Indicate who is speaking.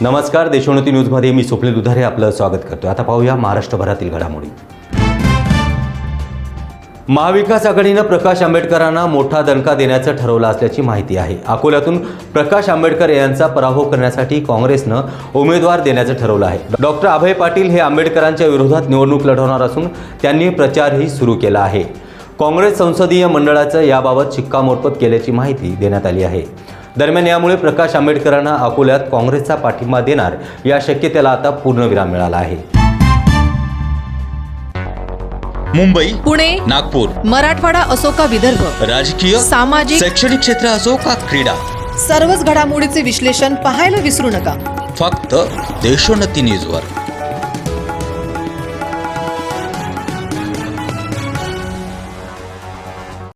Speaker 1: नमस्कार देशोन्नती न्यूजमध्ये मी स्वप्नील दुधारे आपलं स्वागत करतो आता पाहूया महाराष्ट्रभरातील घडामोडी. महाविकास आघाडीनं प्रकाश आंबेडकरांना मोठा दणका देण्याचं ठरवलं असल्याची माहिती आहे. अकोल्यातून प्रकाश आंबेडकर यांचा पराभव करण्यासाठी काँग्रेसनं उमेदवार देण्याचं ठरवलं आहे. डॉक्टर अभय पाटील हे आंबेडकरांच्या विरोधात निवडणूक लढवणार असून त्यांनी प्रचारही सुरू केला आहे. काँग्रेस संसदीय मंडळाचं याबाबत शिक्कामोर्तब केल्याची माहिती देण्यात आली आहे. दरम्यान यामुळे प्रकाश आंबेडकरांना अकोल्यात काँग्रेसचा पाठिंबा देणार या शक्यतेला आता पूर्णविराम मिळाला आहे.
Speaker 2: मुंबई
Speaker 3: पुणे
Speaker 2: नागपूर
Speaker 3: मराठवाडा असो का विदर्भ
Speaker 2: राजकीय
Speaker 3: सामाजिक
Speaker 2: शैक्षणिक क्षेत्र असो का क्रीडा
Speaker 3: सर्वच घडामोडीचे विश्लेषण पाहायला विसरू नका.
Speaker 2: फक्त देशोन्नती न्यूजवर.